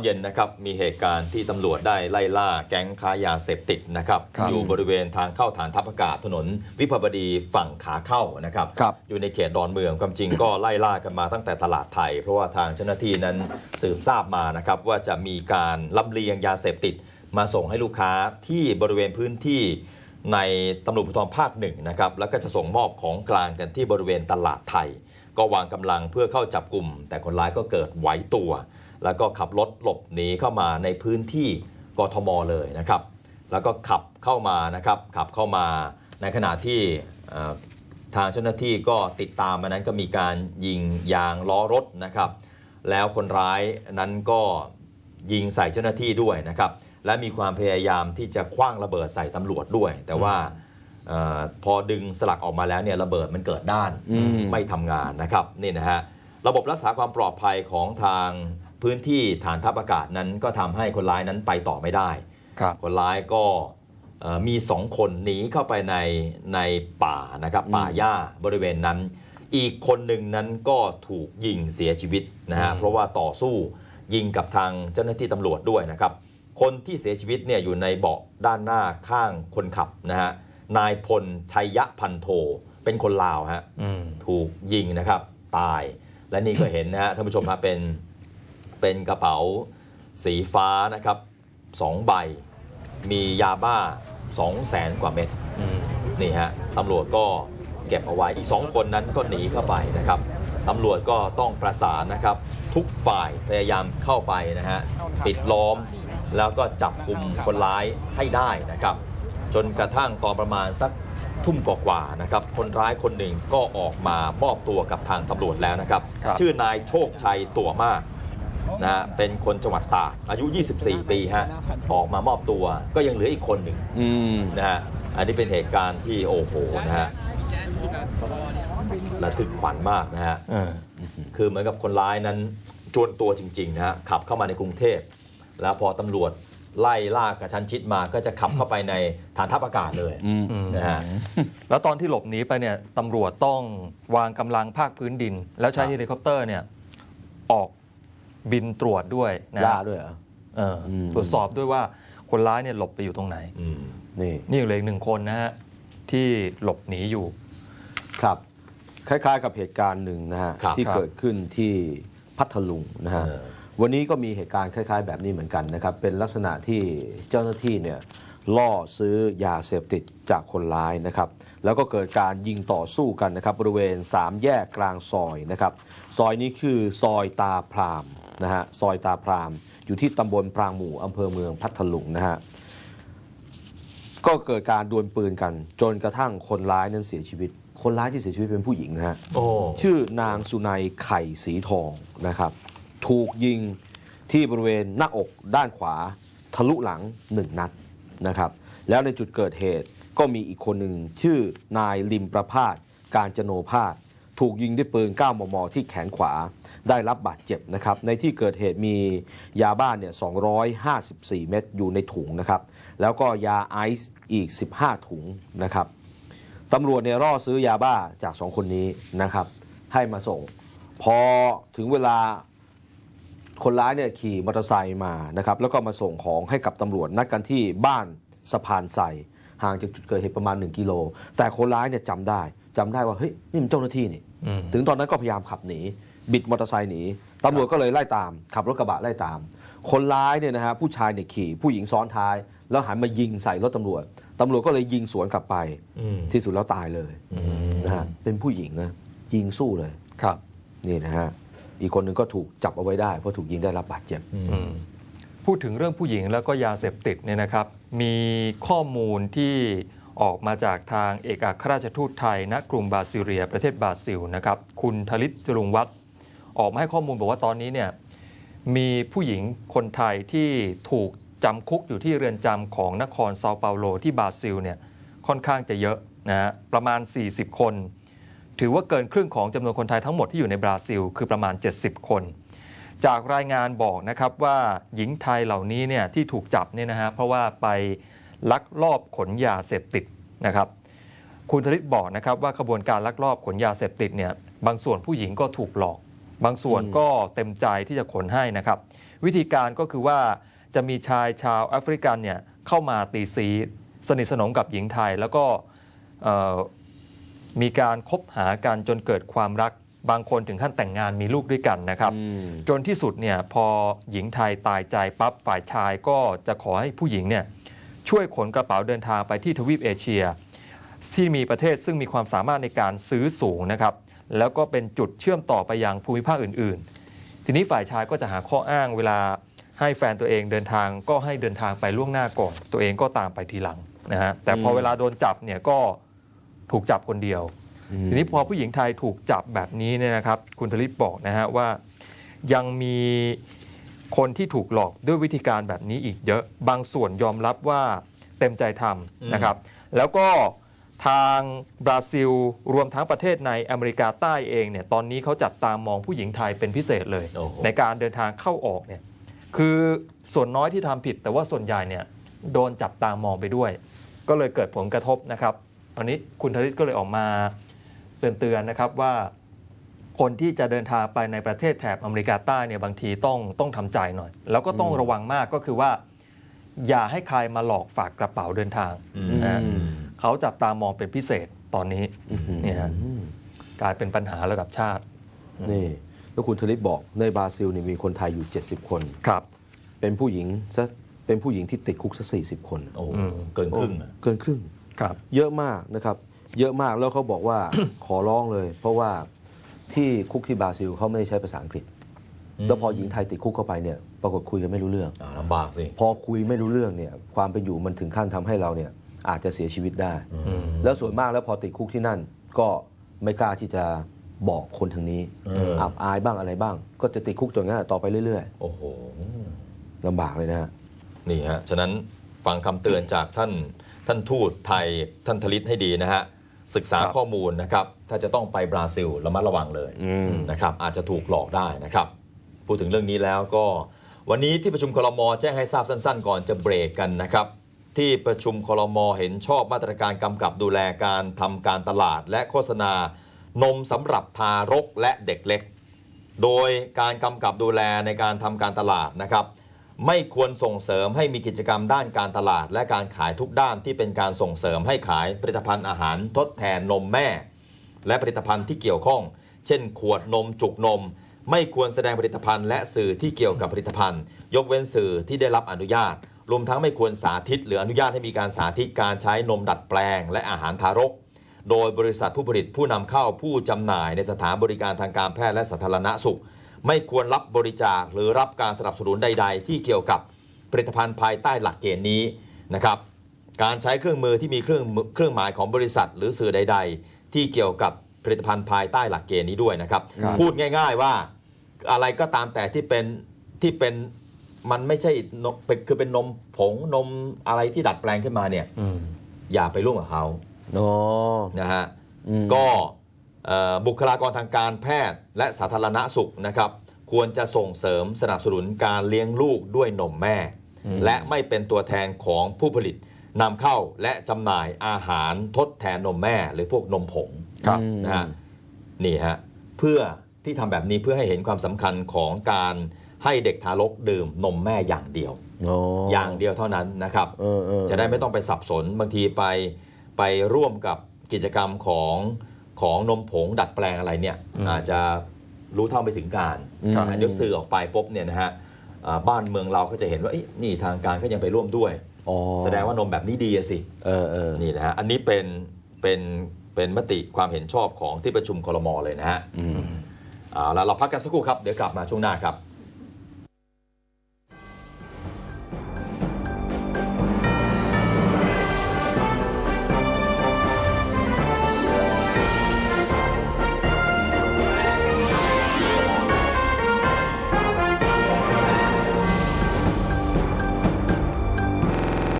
อนเย็นนะครับมีเหตุการณ์ที่ตำรวจได้ไล่ล่าแก๊งค้ายาเสพติดนะครับครับอยู่บริเวณทางเข้าฐานทัพอากาศถนน วิภาวดีฝั่งขาเข้านะครับครับอยู่ในเขตดอนเมืองความจริงก็ไล่ล่ากันมาตั้งแต่ตลาดไทย เพราะว่าทางเจ้าหน้าที่นั้นสืบทราบมานะครับว่าจะมีการลำเลียงยาเสพติด มาส่งให้ลูกค้าที่บริเวณพื้นที่ในตำรวจภูธรภาคหนึ่งนะครับแล้วก็จะส่งมอบของกลางกันที่บริเวณตลาดไทย ก็วางกำลังเพื่อเข้าจับกลุ่ม แต่คนร้ายก็เกิดไหวตัว แล้วก็ขับรถหลบหนีเข้ามาในพื้นที่กทมเลยนะครับ แล้วก็ขับเข้ามานะครับขับเข้ามาในขณะที่เอ่อทางเจ้าหน้าที่ก็ติดตามมานั้นก็มีการยิงยางล้อรถนะครับ แล้วคนร้ายนั้นก็ยิงใส่เจ้าหน้าที่ด้วยนะครับ และมีความพยายามที่จะคว้างระเบิดใส่ตำรวจด้วย แต่ว่าเออพอดึงสลักออกมาแล้วเนี่ยระเบิดมันเกิดด้านอืมไม่ทำงานนะครับนี่นะฮะระบบรักษาความปลอดภัยของทาง พื้นที่ฐานทัพอากาศนั้นก็ทำให้คนร้ายนั้นไปต่อไม่ได้ครับคนร้ายก็เอ่อมีสองคนหนีเข้าไปในในป่านะครับป่าหญ้าบริเวณนั้น อีกคนหนึ่งนั้นก็ถูกยิงเสียชีวิตนะฮะเพราะว่าต่อสู้ยิงกับทางเจ้าหน้าที่ตำรวจด้วยนะครับคนที่เสียชีวิตเนี่ยอยู่ในเบาะด้านหน้าข้างคนขับนะฮะนายพลชัยยะพันโท เป็นคนลาวฮะอืมถูกยิงนะครับตายและนี่ก็เห็นนะฮะท่านผู้ชมฮะเป็น เป็นกระเป๋าสีฟ้านะครับสองใบ มียาบ้า 2 0 0แสนกว่าเม็ดอืมนี่ฮะตำรวจก็เก็บเอาไว้อีก 2 คนนั้นก็หนีเข้าไปนะครับตำรวจก็ต้องประสานนะครับ ทุกฝ่ายพยายามเข้าไปนะฮะปิดล้อมแล้วก็จับกลุ่มคนร้ายให้ได้นะครับ จนกระทั่งตอนประมาณสักทุ่มกว่าๆนะครับ คนร้ายคนหนึ่งก็ออกมามอบตัวกับทางตำรวจแล้วนะครับครับชื่อนายโชคชัยตัวมาก นะฮะเป็นคนจังหวัดตากอายุ 24 ปีฮะออกมามอบตัวก็ยังเหลืออีกคนหนึ่งอืมนะฮะอันนี้เป็นเหตุการณ์ที่โอ้โหนะฮะระทึกขวัญมากนะฮะเออคือเหมือนกับคนร้ายนั้นจวนตัวจริงๆนะฮะขับเข้ามาในกรุงเทพ แล้วพอตำรวจไล่ล่ากระชั้นชิดมาก็จะขับเข้าไปในฐานทัพอากาศเลยอืมนะฮะแล้วตอนที่หลบหนีไปเนี่ยตำรวจต้องวางกำลังภาคพื้นดิน แล้วใช้ครับเฮลิคอปเตอร์เนี่ยออก บินตรวจด้วยนะล่าด้วยเหรอเอออมตรวจสอบด้วยว่าคนร้ายเนี่ยหลบไปอยู่ตรงไหนอืมนี่นี่เหลืออีกหนึ่งคนนะฮะที่หลบหนีอยู่ ครับ คล้ายๆกับเหตุการณ์หนึ่งนะฮะครับ ที่ครับ เกิดขึ้นที่พัทลุงนะฮะเออวันนี้ก็มีเหตุการณ์คล้ายๆ แบบนี้เหมือนกันนะครับ เป็นลักษณะที่เจ้าหน้าที่เนี่ยล่อซื้อยาเสพติดจากคนร้ายนะครับ แล้วก็เกิดการยิงต่อสู้กันนะครับ บริเวณ 3 แยกกลางซอยนะครับ ซอยนี้คือซอยตาพราม นะฮะซอยตาพราม อยู่ที่ตำบลพรางหมู่อำเภอเมืองพัทลุงนะฮะก็เกิดการดวลปืนกัน จนกระทั่งคนร้ายนั้นเสียชีวิต คนร้ายที่เสียชีวิตเป็นผู้หญิงนะฮะโอ้ชื่อนางสุนัยไข่สีทองนะครับ ถูกยิงที่บริเวณหน้าอกด้านขวาทะลุหลังหนึ่งนัดนะครับแล้วในจุดเกิดเหตุก็มีอีกคนหนึ่งชื่อนายลิมประพาสการจโนภาส ถูกยิงด้วยปืน 9 มม ที่แขนขวาได้รับบาดเจ็บนะครับ ในที่เกิดเหตุมียาบ้านเนี่ย 254 เม็ดอยู่ในถุงนะครับ แล้วก็ยาไอซ์อีก 15 ถุงนะครับตำรวจเนี่ยล่อซื้อยาบ้าจากสองคนนี้นะครับ ให้มาส่ง พอถึงเวลาคนร้ายเนี่ยขี่มอเตอร์ไซค์มานะครับ แล้วก็มาส่งของให้กับตำรวจนัดกันที่บ้านสะพานใสห่างจากจุดเกิดเหตุประมาณ 1 กิโล แต่คนร้ายเนี่ยจำได้ จำได้ว่าเฮ้ยนี่มันเจ้าหน้าที่นี่อืมถึงตอนนั้นก็พยายามขับหนี บิดมอเตอร์ไซค์หนีตำรวจก็เลยไล่ตาม ขับรถกระบะไล่ตาม คนร้ายเนี่ยนะฮะผู้ชายเนี่ยขี่ ผู้หญิงซ้อนท้าย แล้วหันมายิงใส่รถตำรวจตำรวจก็เลยยิงสวนกลับไปอืมที่สุดแล้วตายเลยนะฮะเป็นผู้หญิงนะยิงสู้เลยครับนี่นะฮะอีกคนหนึ่งก็ถูกจับเอาไว้ได้เพราะถูกยิงได้รับบาดเจ็บอืมพูดถึงเรื่องผู้หญิงแล้วก็ยาเสพติดเนี่ยนะครับ มีข้อมูลที่ ออกมาจากทางเอกอัครราชทูตไทยณกรุงบราซิเลีย ประเทศบราซิลนะครับ คุณทลิตจรุงวัฒน์ออกมาให้ข้อมูลบอกว่าตอนนี้เนี่ยมีผู้หญิงคนไทยที่ถูกจำคุกอยู่ที่เรือนจำของนครเซาเปาโลที่บราซิลเนี่ยค่อนข้างจะเยอะนะฮะประมาณ 40 คน ถือว่าเกินครึ่งของจำนวนคนไทยทั้งหมดที่อยู่ในบราซิล คือประมาณ 70 คน จากรายงานบอกนะครับว่าหญิงไทยเหล่านี้เนี่ยที่ถูกจับเนี่ยนะฮะเพราะว่าไป ลักลอบขนยาเสพติดนะครับ คุณธริตบอกนะครับว่าขบวนการลักลอบขนยาเสพติดเนี่ยบางส่วนผู้หญิงก็ถูกหลอก บางส่วนก็เต็มใจที่จะขนให้นะครับ วิธีการก็คือว่าจะมีชายชาวแอฟริกันเนี่ยเข้ามาตีสีสนิทสนมกับหญิงไทย แล้วก็เอ่อมีการคบหากันจนเกิดความรักบางคนถึงขั้นแต่งงานมีลูกด้วยกันนะครับอืมจนที่สุดเนี่ยพอหญิงไทยตายใจปั๊บฝ่ายชายก็จะขอให้ผู้หญิงเนี่ย ช่วยขนกระเป๋าเดินทางไปที่ทวีปเอเชีย ที่มีประเทศซึ่งมีความสามารถในการซื้อสูงนะครับแล้วก็เป็นจุดเชื่อมต่อไปยังภูมิภาคอื่น ๆ ทีนี้ฝ่ายชายก็จะหาข้ออ้างเวลาให้แฟนตัวเองเดินทางก็ให้เดินทางไปล่วงหน้าก่อน ตัวเองก็ตามไปทีหลังนะฮะแต่พอเวลาโดนจับเนี่ยก็ถูกจับคนเดียว ทีนี้พอผู้หญิงไทยถูกจับแบบนี้เนี่ยนะครับ คุณธลิปบอกนะฮะว่ายังมี คนที่ถูกหลอกด้วยวิธีการแบบนี้อีกเยอะ บางส่วนยอมรับว่าเต็มใจทำนะครับ แล้วก็ทางบราซิลรวมทั้งประเทศในอเมริกาใต้เองเนี่ยตอนนี้เขาจับตามองผู้หญิงไทยเป็นพิเศษเลยโอ้โหในการเดินทางเข้าออกเนี่ยคือส่วนน้อยที่ทำผิด แต่ว่าส่วนใหญ่เนี่ยโดนจับตามองไปด้วย ก็เลยเกิดผลกระทบนะครับ ตอนนี้คุณธริตก็เลยออกมาเตือนๆนะครับว่า คนที่จะเดินทางไปในประเทศแถบอเมริกาใต้เนี่ยบางทีต้องต้องทำใจหน่อย แล้วก็ต้องระวังมากก็คือว่า อย่าให้ใครมาหลอกฝากกระเป๋าเดินทางอืมนะฮะเขาจับตามองเป็นพิเศษตอนนี้เนี่ยฮะกลายเป็นปัญหาระดับชาติ นี่แล้วคุณธลิตบอกในบราซิลนี่มีคนไทยอยู่ 70 คน ครับ เป็นผู้หญิงซะเป็นผู้หญิงที่ติดคุกซะ40 คน โอ้โหเกินครึ่งนะเกินครึ่ง ครับ เยอะมากนะครับ เยอะมากแล้วเขาบอกว่า ขอร้องเลย เพราะว่า ที่คุกที่บราซิลเขาไม่ได้ใช้ภาษาอังกฤษ แล้วพอหญิงไทยติดคุกเข้าไปเนี่ยปรากฏคุยกันไม่รู้เรื่องอ่าลำบากสิพอคุยไม่รู้เรื่องเนี่ยความเป็นอยู่มันถึงขั้นทำให้เราเนี่ยอาจจะเสียชีวิตได้ แล้วส่วนมากแล้วพอติดคุกที่นั่นก็ไม่กล้าที่จะบอกคนทางนี้เอออัอับอายบ้างอะไรบ้าง ก็จะติดคุกจนงั้นต่อไปเรื่อยโอ้โหๆลำบากเลยนะฮะนี่ฮะ ฉะนั้นฟังคำเตือนจากท่านท่านทูตไทยท่านทลิตให้ดีนะฮะ ศึกษาครับข้อมูลนะครับ ถ้าจะต้องไปบราซิลระมัดระวังเลยอืมนะครับ อาจจะถูกหลอกได้นะครับ พูดถึงเรื่องนี้แล้วก็ วันนี้ที่ประชุมคลมแจ้งให้ทราบสั้น ๆ ก่อนจะเบรกกันนะครับ ที่ประชุมคลมเห็นชอบมาตรการกำกับดูแลการทำการตลาดและโฆษณานมสำหรับทารกและเด็กเล็ก โดยการกำกับดูแลในการทำการตลาดนะครับ ไม่ควรส่งเสริมให้มีกิจกรรมด้านการตลาด และการขายทุกด้านที่เป็นการส่งเสริมให้ขายผลิตภัณฑ์อาหารทดแทนนมแม่ และผลิตภัณฑ์ที่เกี่ยวข้อง เช่น ขวดนมจุกนม ไม่ควรแสดงผลิตภัณฑ์และสื่อที่เกี่ยวกับผลิตภัณฑ์ ยกเว้นสื่อที่ได้รับอนุญาต รวมทั้งไม่ควรสาธิต หรืออนุญาตให้มีการสาธิตการใช้นมดัดแปลง และอาหารทารก โดยบริษัทผู้ผลิตผู้นำเข้าผู้จำหน่ายในสถานบริการทางการแพทย์และสาธารณสุข ไม่ควรรับบริจาคหรือรับการสนับสนุนใด ๆ ที่เกี่ยวกับผลิตภัณฑ์ภายใต้หลักเกณฑ์นี้นะครับ การใช้เครื่องมือที่มีเครื่องมือเครื่องหมายของบริษัท หรือสื่อใด ๆ ที่เกี่ยวกับผลิตภัณฑ์ภายใต้หลักเกณฑ์นี้ด้วยนะครับ ครับพูดง่าย ๆว่าอะไรก็ตามแต่ที่เป็นที่เป็นมันไม่ใช่นมเป็นคือเป็นนมผงนมอะไรที่ดัดแปลงขึ้นมาเนี่ยอืมอย่าไปร่วมกับเขา อ๋อนะฮะ อืม ก็เอ่อ บุคลากรทางการแพทย์และสาธารณสุขนะครับควรจะส่งเสริมสนับสนุนการเลี้ยงลูกด้วยนมแม่ และไม่เป็นตัวแทนของผู้ผลิตนำเข้าและจำหน่ายอาหารทดแทนนมแม่ หรือพวกนมผงครับนะฮะนี่ฮะเพื่อที่ทำแบบนี้เพื่อให้เห็นความสำคัญของการให้เด็กทารกดื่มนมแม่อย่างเดียวอ๋อออย่างเดียวเท่านั้นนะครับเออเออจะได้ไม่ต้องไปสับสนบางทีไปไปร่วมกับกิจกรรมของ ของนมผงดัดแปลงอะไรเนี่ยอาจจะรู้เท่าไม่ถึงการครับอ่าเดี๋ยวสื่อออกไปปุ๊บเนี่ยนะฮะอ่าบ้านเมืองเราก็จะเห็นว่าเอ๊ะนี่ทางการก็ยังไปร่วมด้วยอ๋อแสดงว่านมแบบนี้ดีอะสิเออเออนี่นะฮะอันนี้เป็นเป็นเป็นมติความเห็นชอบของที่ประชุมคลมเลยนะฮะอืมเอาละเราพักกันสักครู่ครับ เดี๋ยวกลับมาช่วงหน้าครับ